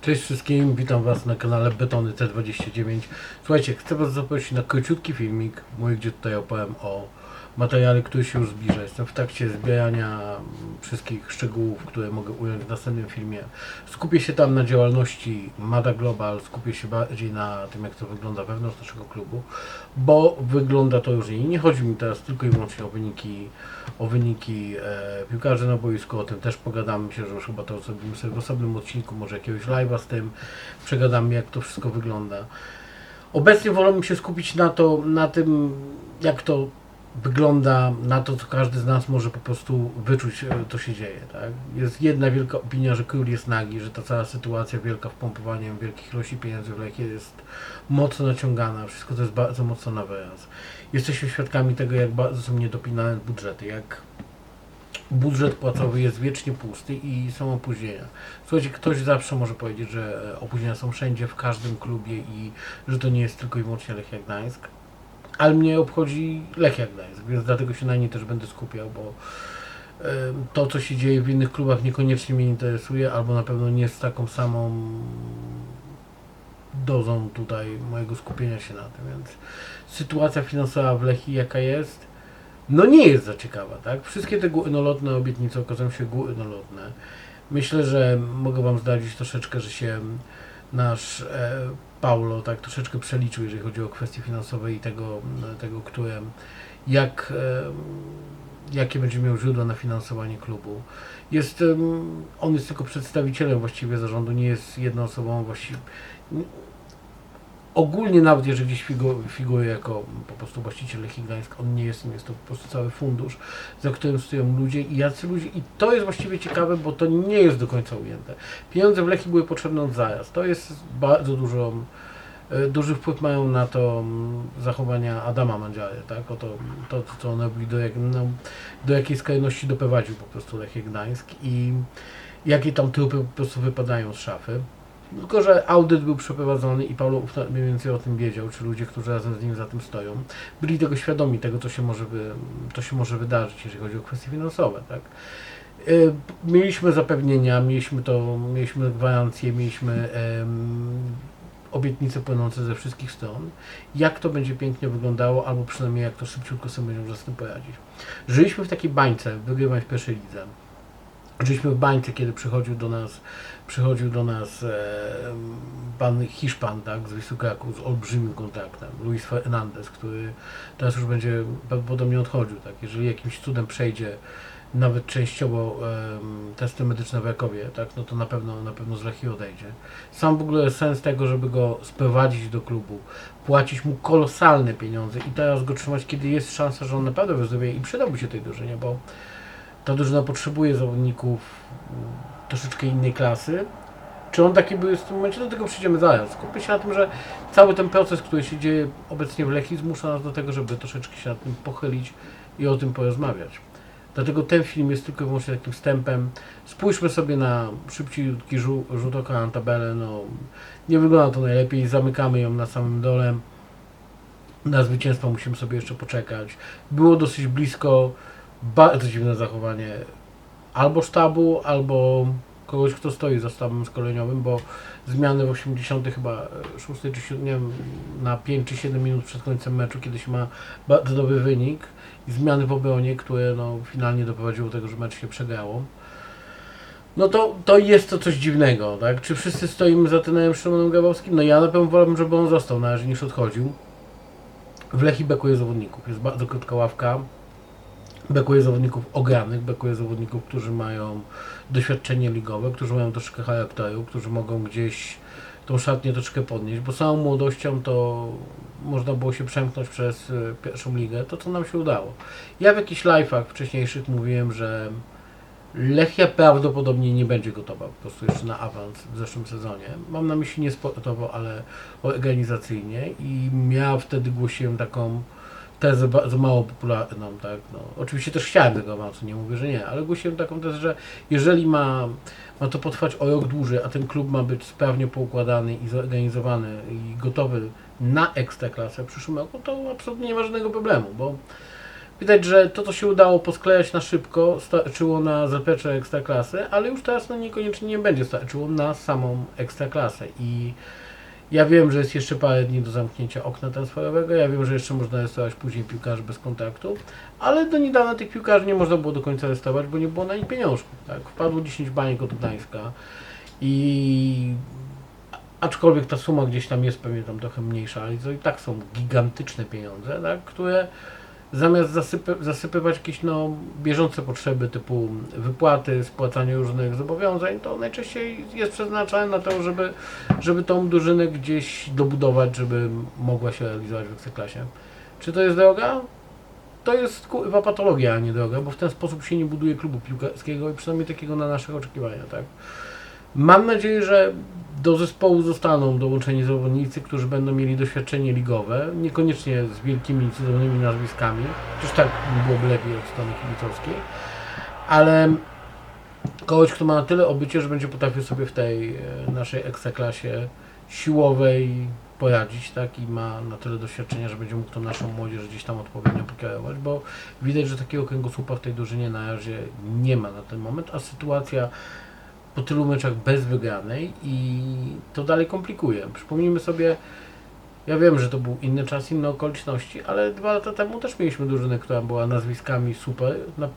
Cześć wszystkim, witam Was na kanale Betony T29. Słuchajcie, chcę Was zaprosić na króciutki filmik, mój, gdzie tutaj opowiem o materiale, który się już zbliża. Jestem w trakcie zbierania wszystkich szczegółów, które mogę ująć w następnym filmie. Skupię się tam na działalności Mada Global, skupię się bardziej na tym, jak to wygląda wewnątrz naszego klubu, bo wygląda to różnie. I nie chodzi mi teraz tylko i wyłącznie o wyniki, o wyniki e, piłkarzy na boisku, o tym też pogadamy. Myślę, że już chyba to zrobimy sobie w osobnym odcinku, może jakiegoś live'a z tym, przegadamy jak to wszystko wygląda. Obecnie wolałbym się skupić na to, na tym, jak to wygląda, na to, co każdy z nas może po prostu wyczuć, e, to się dzieje. Tak? Jest jedna wielka opinia, że król jest nagi, że ta cała sytuacja wielka wpompowaniem wielkich ilości pieniędzy w jest mocno naciągana, wszystko to jest bardzo mocno na wyraz. Jesteśmy świadkami tego, jak bardzo są niedopinane budżety, jak budżet płacowy jest wiecznie pusty i są opóźnienia. Słuchajcie, ktoś zawsze może powiedzieć, że e, opóźnienia są wszędzie, w każdym klubie i że to nie jest tylko i wyłącznie Lechia Gdańsk. Ale mnie obchodzi Lechia Gdańsk, więc dlatego się na niej też będę skupiał, bo to, co się dzieje w innych klubach niekoniecznie mnie interesuje, albo na pewno nie z taką samą dozą tutaj mojego skupienia się na tym, więc sytuacja finansowa w Lechii jaka jest, no nie jest za ciekawa, tak? Wszystkie te górnolotne obietnice okazują się górnolotne. Myślę, że mogę Wam zdradzić troszeczkę, że się nasz e, Paulo tak troszeczkę przeliczył, jeżeli chodzi o kwestie finansowe i tego, tego które, jak, e, jakie będzie miał źródła na finansowanie klubu. Jest, em, on jest tylko przedstawicielem właściwie zarządu, nie jest jedną osobą właściwie. Ogólnie nawet jeżeli gdzieś figu- figuruje jako po prostu właściciel Lechii Gdańsk, on nie jest, nim, jest to po prostu cały fundusz, za którym stoją ludzie i jacy ludzie. I to jest właściwie ciekawe, bo to nie jest do końca ujęte. Pieniądze w Lechii były potrzebne od zaraz. To jest bardzo dużo, e, duży wpływ mają na to zachowania Adama Mandziary, tak? O to, to, co on robi, do, jak, no, do jakiej skrajności doprowadził po prostu Lechie Gdańsk i jakie tam trupy po prostu wypadają z szafy. Tylko, że audyt był przeprowadzony i Paulo mniej więcej o tym wiedział, czy ludzie, którzy razem z nim za tym stoją, byli tego świadomi, tego, co się może, to się może wydarzyć, jeżeli chodzi o kwestie finansowe, tak. Y, Mieliśmy zapewnienia, mieliśmy to, mieliśmy gwarancje, mieliśmy em, obietnice płynące ze wszystkich stron. Jak to będzie pięknie wyglądało, albo przynajmniej jak to szybciutko sobie będziemy z tym poradzić. Żyliśmy w takiej bańce, wygrywając w pierwszej lidze. Żyliśmy w bańce, kiedy przychodził do nas, przychodził do nas e, pan Hiszpan, tak, z Wisłukaku, z olbrzymim kontraktem, Luis Fernandez, który teraz już będzie prawdopodobnie odchodził, tak, jeżeli jakimś cudem przejdzie nawet częściowo em, testy medyczne w Jakowie, tak, no to na pewno, na pewno z Lechii odejdzie. Sam w ogóle sens tego, żeby go sprowadzić do klubu, płacić mu kolosalne pieniądze i teraz go trzymać, kiedy jest szansa, że on naprawdę wyzdrowieje i przydałby się tej drużynie, bo ta drużyna potrzebuje zawodników mm, troszeczkę innej klasy. Czy on taki był w tym momencie? Do tego przyjdziemy zaraz. Skupmy się na tym, że cały ten proces, który się dzieje obecnie w Lechii zmusza nas do tego, żeby troszeczkę się nad tym pochylić i o tym porozmawiać. Dlatego ten film jest tylko i wyłącznie takim wstępem. Spójrzmy sobie na szybciutki rzut, rzut oka na tabelę. No, nie wygląda to najlepiej. Zamykamy ją na samym dole. Na zwycięstwo musimy sobie jeszcze poczekać. Było dosyć blisko. Bardzo dziwne zachowanie albo sztabu, albo kogoś, kto stoi za sztabem szkoleniowym, bo zmiany w 80 chyba 6 czy 7, nie wiem, na 5 czy 7 minut przed końcem meczu, kiedy się ma bardzo dobry wynik i zmiany w obronie, które no, finalnie doprowadziło do tego, że mecz się przegrało. No to, to jest to coś dziwnego, tak? Czy wszyscy stoimy za trenerem Szymonem Grabowskim? No ja na pewno wolałbym, żeby on został na razie niż odchodził. W Lechii bekuje zawodników, jest bardzo krótka ławka, Bekuje zawodników ogranych, bekuje zawodników, którzy mają doświadczenie ligowe, którzy mają troszkę charakteru, którzy mogą gdzieś tą szatnię troszkę podnieść, bo samą młodością to można było się przemknąć przez y, pierwszą ligę, to co nam się udało. Ja w jakichś live'ach wcześniejszych mówiłem, że Lechia prawdopodobnie nie będzie gotowa po prostu jeszcze na awans w zeszłym sezonie. Mam na myśli nie sportowo, ale organizacyjnie i ja wtedy głosiłem taką tezę bardzo mało popularną, tak, no. Oczywiście też chciałem tego awansu, nie mówię, że nie, ale głosiłem taką tezę, że jeżeli ma, ma to potrwać o rok dłużej, a ten klub ma być sprawnie poukładany i zorganizowany i gotowy na ekstraklasę w przyszłym roku, to absolutnie nie ma żadnego problemu, bo Widać, że to, co się udało posklejać na szybko, starczyło na zaplecze ekstraklasy, ale już teraz no, niekoniecznie nie będzie starczyło na samą ekstraklasę. I ja wiem, że jest jeszcze parę dni do zamknięcia okna transferowego, ja wiem, że jeszcze można rejestrować później piłkarzy bez kontraktu, ale do niedawna tych piłkarzy nie można było do końca rejestrować, bo nie było na nich pieniążków. Tak? Wpadło 10 baniek od Gdańska i aczkolwiek ta suma gdzieś tam jest pewnie tam trochę mniejsza, ale to i tak są gigantyczne pieniądze, tak? które zamiast zasypy, zasypywać jakieś no, bieżące potrzeby typu wypłaty, spłacanie różnych zobowiązań, to najczęściej jest przeznaczane na to, żeby, żeby tą drużynę gdzieś dobudować, żeby mogła się realizować w Ekstraklasie. Czy to jest droga? To jest kurwa patologia, a nie droga, bo w ten sposób się nie buduje klubu piłkarskiego i przynajmniej takiego na naszych oczekiwania, tak? Mam nadzieję, że do zespołu zostaną dołączeni zawodnicy, którzy będą mieli doświadczenie ligowe, niekoniecznie z wielkimi, cudownymi nazwiskami, chociaż tak byłoby lepiej od strony kibicowskiej, ale kogoś, kto ma na tyle obycie, że będzie potrafił sobie w tej e, naszej ekstraklasie siłowej poradzić, tak, i ma na tyle doświadczenia, że będzie mógł tą naszą młodzież gdzieś tam odpowiednio pokierować, bo widać, że takiego kręgosłupa w tej drużynie na razie nie ma na ten moment, a sytuacja po tylu meczach bez wygranej i to dalej komplikuje. Przypomnijmy sobie, ja wiem, że to był inny czas, inne okoliczności, ale dwa lata temu też mieliśmy drużynę, która była nazwiskami super, na,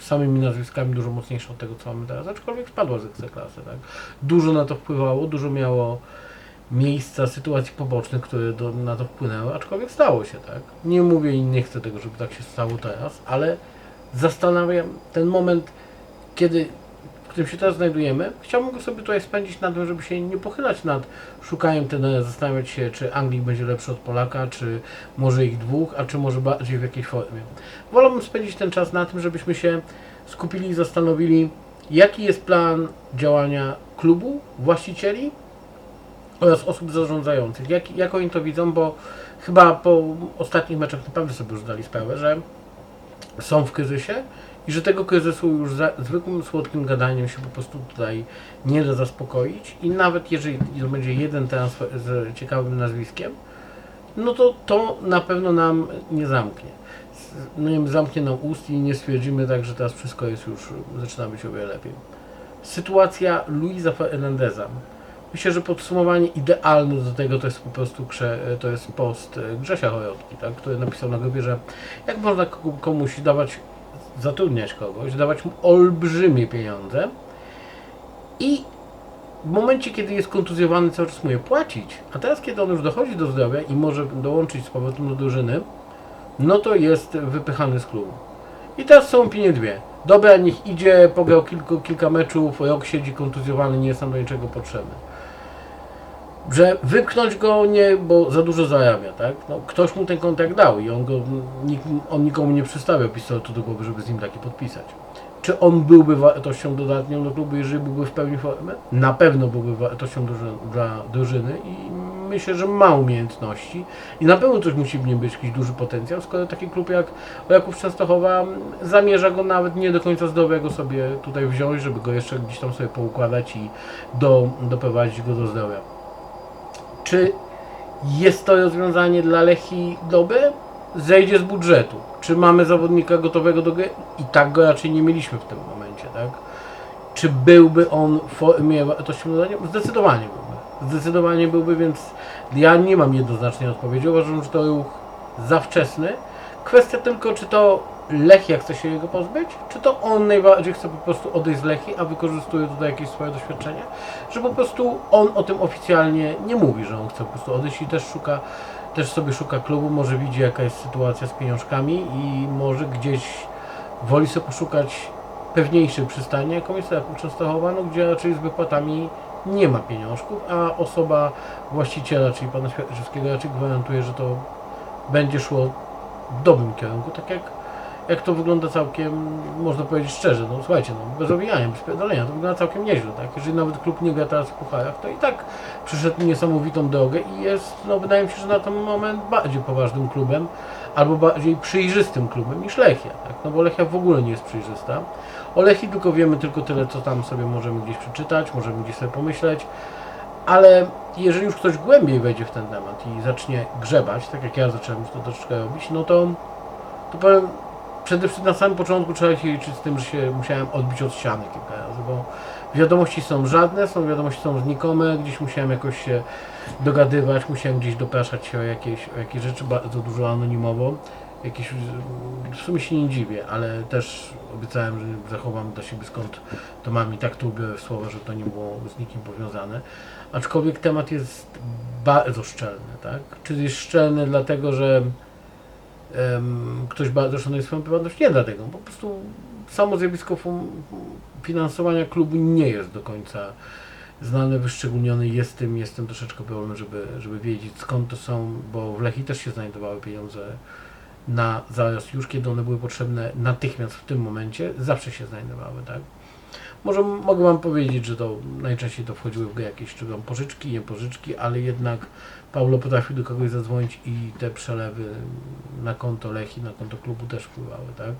samymi nazwiskami dużo mocniejsza od tego, co mamy teraz, aczkolwiek spadła z ekstraklasy. Tak? Dużo na to wpływało, dużo miało miejsca, sytuacji pobocznych, które do, na to wpłynęły, aczkolwiek stało się tak. Nie mówię i nie chcę tego, żeby tak się stało teraz, ale zastanawiam ten moment, kiedy którym się teraz znajdujemy, chciałbym go sobie tutaj spędzić na tym, żeby się nie pochylać nad szukaniem tenera, zastanawiać się, czy Anglik będzie lepszy od Polaka, czy może ich dwóch, a czy może bardziej w jakiejś formie. Wolałbym spędzić ten czas na tym, żebyśmy się skupili i zastanowili, jaki jest plan działania klubu, właścicieli oraz osób zarządzających. Jak, jak oni to widzą, bo chyba po ostatnich meczach naprawdę sobie już zdali sprawę, że są w kryzysie i że tego kryzysu już zwykłym słodkim gadaniem się po prostu tutaj nie da zaspokoić i nawet jeżeli to będzie jeden transfer z ciekawym nazwiskiem, no to to na pewno nam nie zamknie. No nie zamknie nam ust i nie stwierdzimy tak, że teraz wszystko jest już, zaczyna być o wiele lepiej. Sytuacja Luisa Fernandeza. Myślę, że podsumowanie idealne do tego to jest po prostu to jest post Grzesia Chojotki, tak, który napisał na grupie, że jak można komuś dawać zatrudniać kogoś, dawać mu olbrzymie pieniądze i w momencie, kiedy jest kontuzjowany, cały czas mu je płacić, a teraz, kiedy on już dochodzi do zdrowia i może dołączyć z powrotem do drużyny, no to jest wypychany z klubu. I teraz są opinie dwie. Dobra, niech idzie, pograł kilku, kilka meczów, rok siedzi kontuzjowany, nie jest tam do niczego potrzebny. Że wypchnąć go nie, bo za dużo zarabia, tak? No, ktoś mu ten kontrakt dał i on go, nikt, on nikomu nie przystawiał pistoletu do głowy, żeby z nim taki podpisać. Czy on byłby wartością dodatnią do klubu, jeżeli byłby w pełni formę? Na pewno byłby wartością dla drużyny i myślę, że ma umiejętności i na pewno coś musi w nim być jakiś duży potencjał, skoro taki klub jak Ojaków Częstochowa zamierza go nawet nie do końca zdrowego sobie tutaj wziąć, żeby go jeszcze gdzieś tam sobie poukładać i do, doprowadzić go do zdrowia. Czy jest to rozwiązanie dla Lechi dobre? Zejdzie z budżetu. Czy mamy zawodnika gotowego do gry? I tak go raczej nie mieliśmy w tym momencie, tak? Czy byłby on w formie? Zdecydowanie byłby. Zdecydowanie byłby, więc ja nie mam jednoznacznej odpowiedzi. Uważam, że to ruch za wczesny. Kwestia tylko, czy to Lechia chce się jego pozbyć, czy to on najbardziej chce po prostu odejść z Lechii, a wykorzystuje tutaj jakieś swoje doświadczenie, że po prostu on o tym oficjalnie nie mówi, że on chce po prostu odejść i też szuka, też sobie szuka klubu, może widzi jaka jest sytuacja z pieniążkami i może gdzieś woli sobie poszukać pewniejszej przystani, jaką jest Częstochowa, no, gdzie raczej z wypłatami nie ma pieniążków, a osoba właściciela, czyli pana Światczewskiego raczej gwarantuje, że to będzie szło w dobrym kierunku, tak jak jak to wygląda całkiem, można powiedzieć szczerze, no słuchajcie, no bez owijania, bez pierdolenia, to wygląda całkiem nieźle, tak? Jeżeli nawet klub nie gra teraz w pucharach, to i tak przyszedł niesamowitą drogę i jest, no wydaje mi się, że na ten moment bardziej poważnym klubem, albo bardziej przejrzystym klubem niż Lechia, tak? No bo Lechia w ogóle nie jest przejrzysta. O Lechii tylko wiemy tylko tyle, co tam sobie możemy gdzieś przeczytać, możemy gdzieś sobie pomyśleć, ale jeżeli już ktoś głębiej wejdzie w ten temat i zacznie grzebać, tak jak ja zacząłem to troszeczkę robić, no to, to powiem, przede wszystkim na samym początku trzeba się liczyć z tym, że się musiałem odbić od ściany kilka razy, bo wiadomości są żadne, są wiadomości są znikome, gdzieś musiałem jakoś się dogadywać, musiałem gdzieś dopraszać się o jakieś, o jakieś rzeczy bardzo dużo anonimowo. Jakieś, w sumie się nie dziwię, ale też obiecałem, że zachowam dla siebie skąd to mam i tak to ubiorę w słowa, że to nie było z nikim powiązane. Aczkolwiek temat jest bardzo szczelny, tak? Czy jest szczelny dlatego, że ktoś bardzo szanuje swoją prywatność? Nie dlatego, po prostu samo zjawisko finansowania klubu nie jest do końca znane, wyszczególnione. Jest tym, jest troszeczkę problem, żeby, żeby wiedzieć skąd to są, bo w Lechii też się znajdowały pieniądze na zaraz już, kiedy one były potrzebne natychmiast w tym momencie, zawsze się znajdowały, tak? Może mogę Wam powiedzieć, że to najczęściej to wchodziły w grę jakieś czy pożyczki, nie pożyczki, ale jednak Paulo potrafił do kogoś zadzwonić i te przelewy na konto Lechi, na konto klubu też wpływały, tak?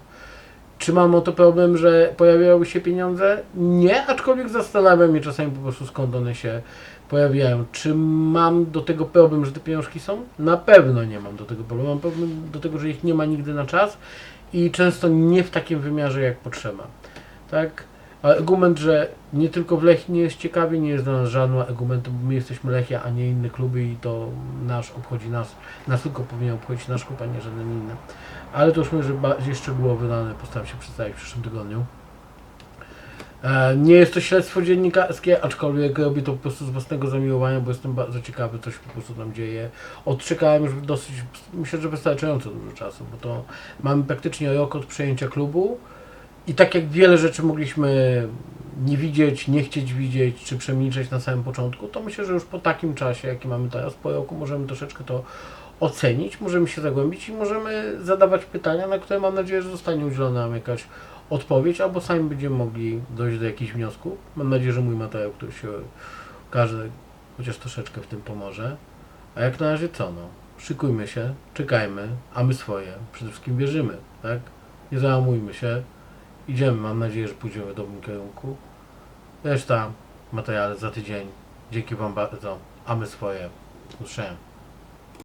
Czy mam o to problem, że pojawiały się pieniądze? Nie, aczkolwiek zastanawiam mnie czasami po prostu skąd one się pojawiają. Czy mam do tego problem, że te pieniążki są? Na pewno nie mam do tego problemu. Mam problem do tego, że ich nie ma nigdy na czas i często nie w takim wymiarze jak potrzeba. Tak? A argument, że nie tylko w Lechii nie jest ciekawie, nie jest dla nas żadnym argumentem, bo my jesteśmy Lechia, a nie inne kluby i to nasz obchodzi nas, nas tylko powinien obchodzić nasz klub, a nie żaden inny. Ale to już myślę, że bardziej szczegółowo dane postaram się przedstawić w przyszłym tygodniu. E, Nie jest to śledztwo dziennikarskie, aczkolwiek robię to po prostu z własnego zamiłowania, bo jestem bardzo ciekawy, co się po prostu tam dzieje. Odczekałem już dosyć, myślę, że wystarczająco dużo czasu, bo to mamy praktycznie rok od przejęcia klubu i tak jak wiele rzeczy mogliśmy nie widzieć, nie chcieć widzieć, czy przemilczeć na samym początku, to myślę, że już po takim czasie, jaki mamy teraz, po roku, możemy troszeczkę to ocenić, możemy się zagłębić i możemy zadawać pytania, na które mam nadzieję, że zostanie udzielona nam jakaś odpowiedź, albo sami będziemy mogli dojść do jakichś wniosków. Mam nadzieję, że mój materiał, który się okaże, chociaż troszeczkę w tym pomoże. A jak na razie co no? Szykujmy się, czekajmy, a my swoje. Przede wszystkim wierzymy, tak? Nie załamujmy się. Idziemy, mam nadzieję, że pójdziemy w dobrym kierunku. Reszta materiale za tydzień. Dzięki Wam bardzo, a my swoje. Do usłyszenia.